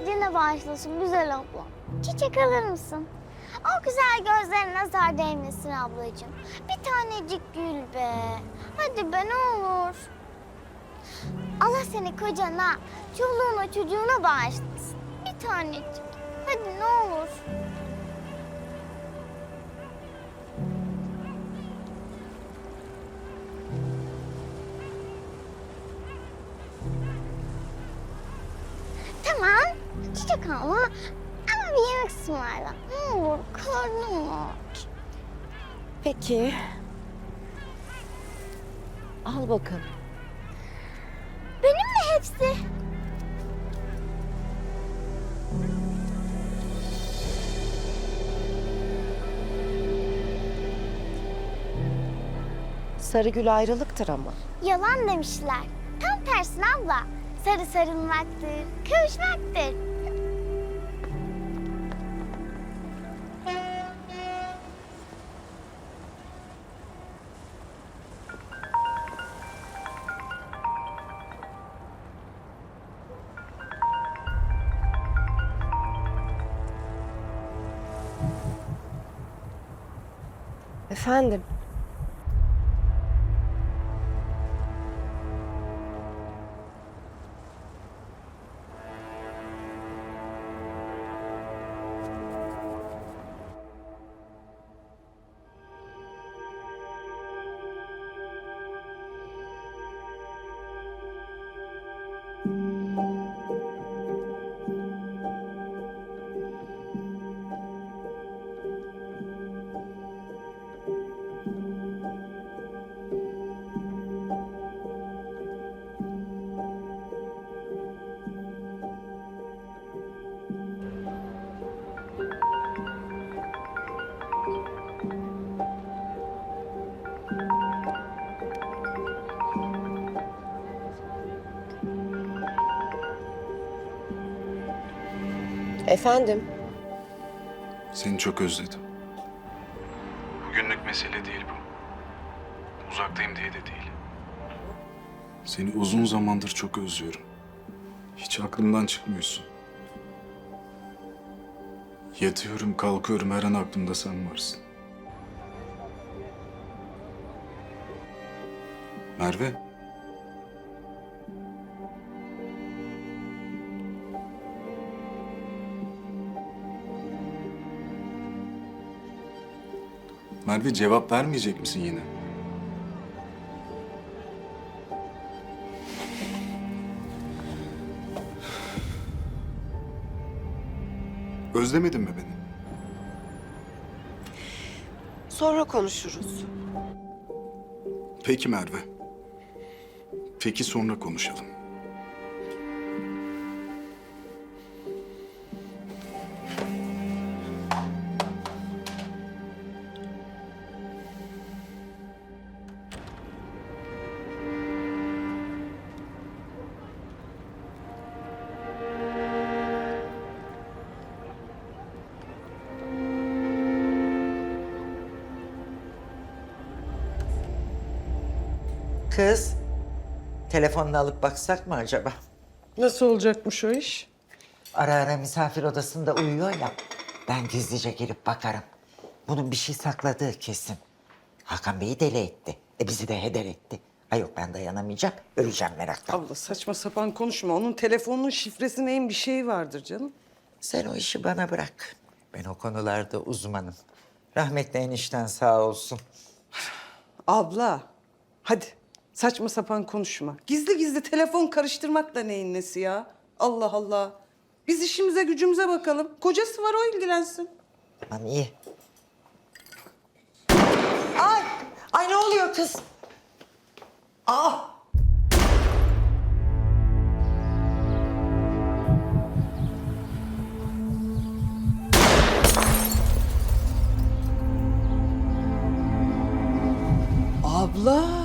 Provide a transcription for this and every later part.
hissettiğine bağışlasın güzel abla. Çiçek alır mısın? O güzel gözlerine nazar değmesin ablacığım. Bir tanecik gül be. Hadi be ne olur. Allah seni kocana, çoluğuna çocuğuna bağışlasın. Bir tanecik. Hadi ne olur. Alma ama bir yemek ısmarla. Ne olur, karnım aç. Peki. Al bakalım. Benim mi hepsi? Sarıgül ayrılıktır ama. Yalan demişler. Tam tersine abla. Sarı sarılmaktır, kavuşmaktır. Efendim? Efendim? Seni çok özledim. Bugünlük mesele değil bu. Uzaktayım diye de değil. Seni uzun zamandır çok özlüyorum. Hiç aklımdan çıkmıyorsun. Yatıyorum, kalkıyorum, her an aklımda sen varsın. Merve. Merve cevap vermeyecek misin yine? Özlemedin mi beni? Sonra konuşuruz. Peki Merve. Peki sonra konuşalım. Kız, telefonunu alıp baksak mı acaba? Nasıl olacakmış o iş? Ara ara misafir odasında uyuyor ya. Ben gizlice gelip bakarım. Bunun bir şey sakladığı kesin. Hakan Bey'i deli etti. E bizi de heder etti. Ay yok ben dayanamayacağım. Öleceğim meraktan. Abla saçma sapan konuşma. Onun telefonunun şifresi neyin bir şeyi vardır canım. Sen o işi bana bırak. Ben o konularda uzmanım. Rahmetli enişten sağ olsun. Abla hadi saçma sapan konuşma. Gizli gizli telefon karıştırmak da neyin nesi ya? Allah Allah. Biz işimize gücümüze bakalım. Kocası var o ilgilensin. Tamam iyi. Ay! Ay ne oluyor kız? Aa! Abla.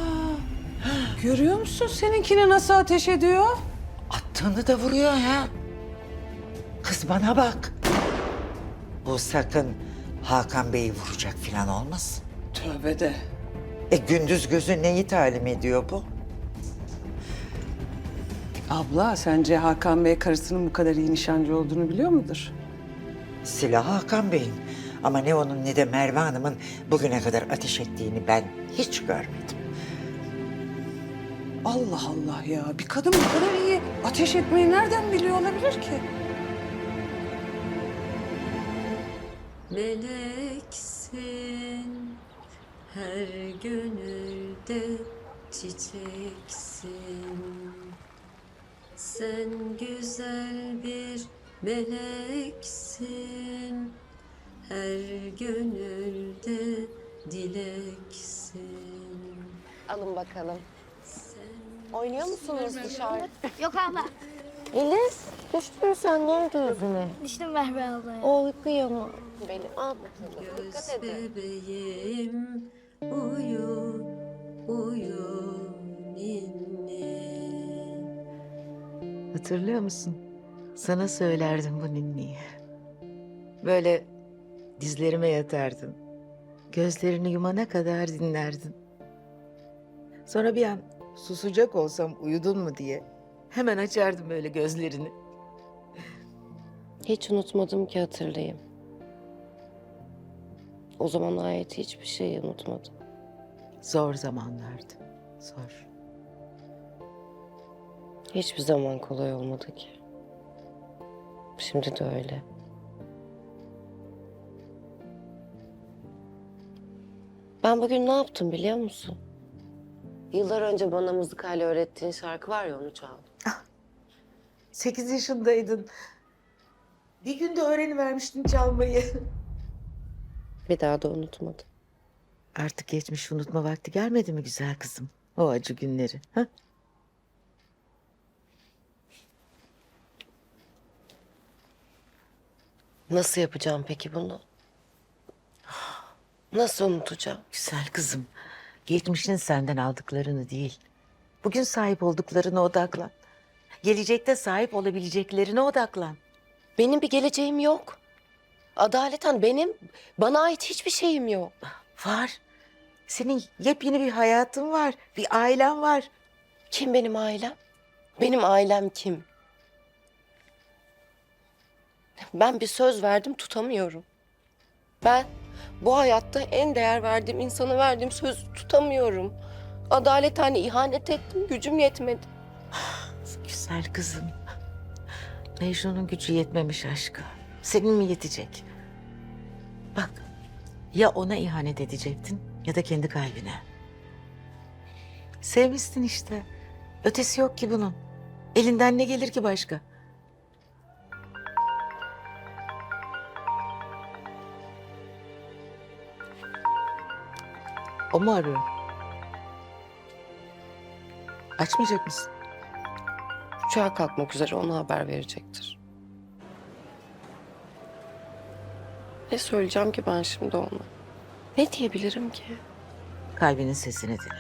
Görüyor musun seninkini nasıl ateş ediyor? Attığını da vuruyor ha. Kız bana bak. Bu sakın Hakan Bey'i vuracak falan olmasın. Tövbe de. E gündüz gözü neyi talim ediyor bu? Abla sence Hakan Bey karısının bu kadar iyi nişancı olduğunu biliyor mudur? Silah Hakan Bey'in. Ama ne onun ne de Merve Hanım'ın bugüne kadar ateş ettiğini ben hiç görmedim. Allah Allah ya. Bir kadın bu kadar iyi ateş etmeyi nereden biliyor olabilir ki? Meleksin, her gönülde çiçeksin. Sen güzel bir meleksin, her gönülde dileksin. Alın bakalım. Oynuyor musunuz dışarı? Yok abla. Eliz, düştün sen ne oldu yüzüne? Düştüm Merve ablaya. O kıyamam. Benim al bakalım. Dikkat edin. bebeğim uyu, uyu ninni. Hatırlıyor musun? Sana söylerdim bu ninniyi. Böyle dizlerime yatardın. Gözlerini yumana kadar dinlerdin. Sonra bir an susacak olsam uyudun mu diye hemen açardım böyle gözlerini. Hiç unutmadım ki hatırlayayım. O zaman ait hiçbir şeyi unutmadım. Zor zamanlardı. Zor. Hiçbir zaman kolay olmadı ki. Şimdi de öyle. Ben bugün ne yaptım biliyor musun? Yıllar önce bana mızıkayla öğrettiğin şarkı var ya onu çaldım. Sekiz yaşındaydın. Bir günde öğrenivermiştin çalmayı. Bir daha da unutmadım. Artık geçmiş unutma vakti gelmedi mi güzel kızım? O acı günleri. Ha? Nasıl yapacağım peki bunu? Nasıl unutacağım? Güzel kızım. Geçmişin senden aldıklarını değil. Bugün sahip olduklarına odaklan. Gelecekte sahip olabileceklerine odaklan. Benim bir geleceğim yok. Adaleten benim, bana ait hiçbir şeyim yok. Var. Senin yepyeni bir hayatın var. Bir ailen var. Kim benim ailem? Benim ailem kim? Ben bir söz verdim tutamıyorum. Ben bu hayatta en değer verdiğim insana verdiğim sözü tutamıyorum. Adaleten ihanet ettim, gücüm yetmedi. Güzel kızım. Mecnun'un gücü yetmemiş aşkı. Senin mi yetecek? Bak ya ona ihanet edecektin ya da kendi kalbine. Sevmişsin işte. Ötesi yok ki bunun. Elinden ne gelir ki başka? O mu arıyor? Açmayacak mısın? Uçağa kalkmak üzere ona haber verecektir. Ne söyleyeceğim ki ben şimdi ona? Ne diyebilirim ki? Kalbinin sesini dinle.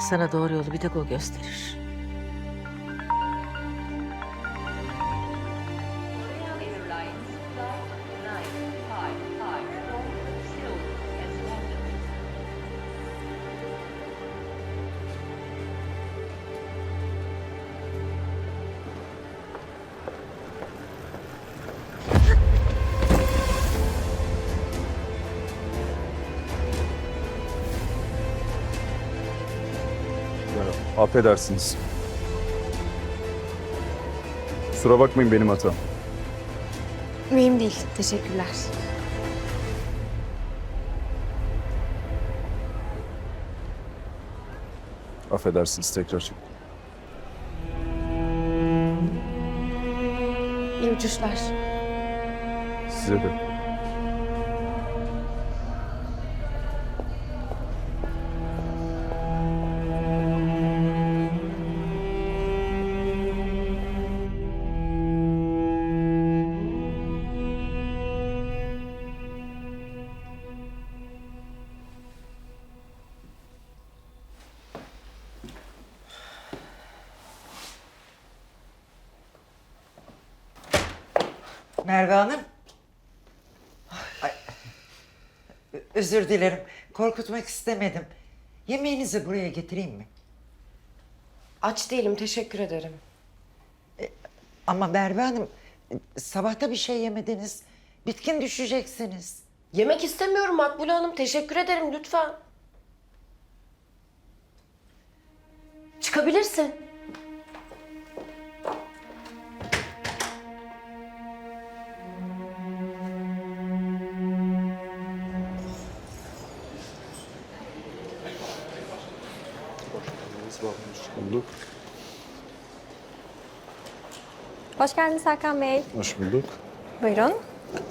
Sana doğru yolu bir tek o gösterir. Affedersiniz. Kusura bakmayın benim hatam. Mühim değil. Teşekkürler. Affedersiniz tekrar. İyi uçuşlar. Size de. Merve Hanım. Ay, özür dilerim. Korkutmak istemedim. Yemeğinizi buraya getireyim mi? Aç değilim teşekkür ederim. Ama Merve Hanım sabahta bir şey yemediniz. Bitkin düşeceksiniz. Yemek istemiyorum Makbule Hanım. Teşekkür ederim lütfen. Çıkabilirsin. Hoş geldiniz Hakan Bey. Hoş bulduk. Buyurun.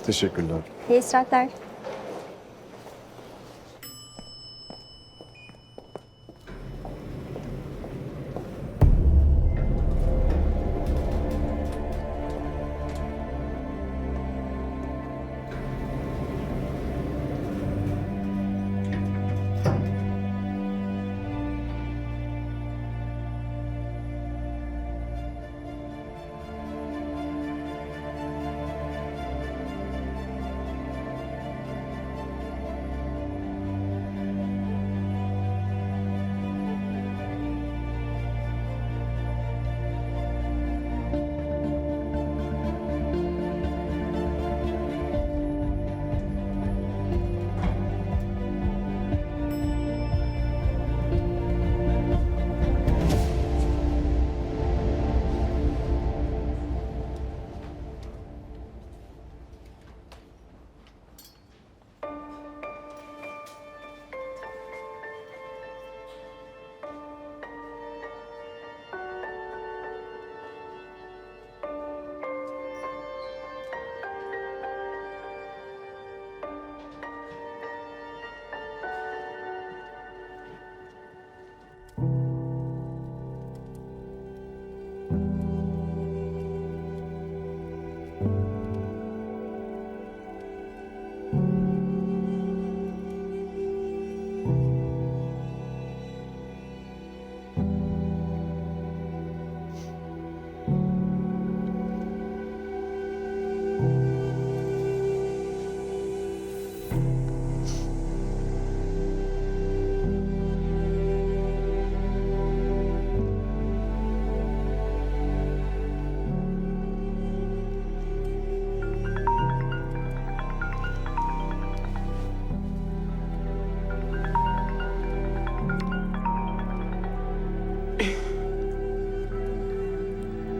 Teşekkürler. İyi istirahatler.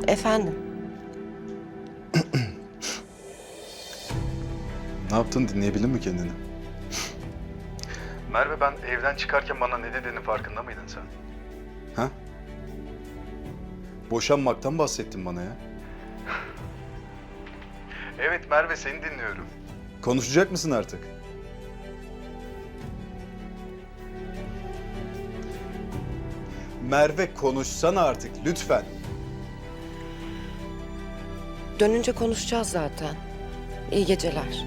Efendim. Ne yaptın? Dinleyebildin mi kendini? Merve ben evden çıkarken bana ne dediğinin farkında mıydın sen? Ha? Boşanmaktan bahsettin bana ya. Evet Merve seni dinliyorum. Konuşacak mısın artık? Merve konuşsana artık lütfen. Dönünce konuşacağız zaten. İyi geceler.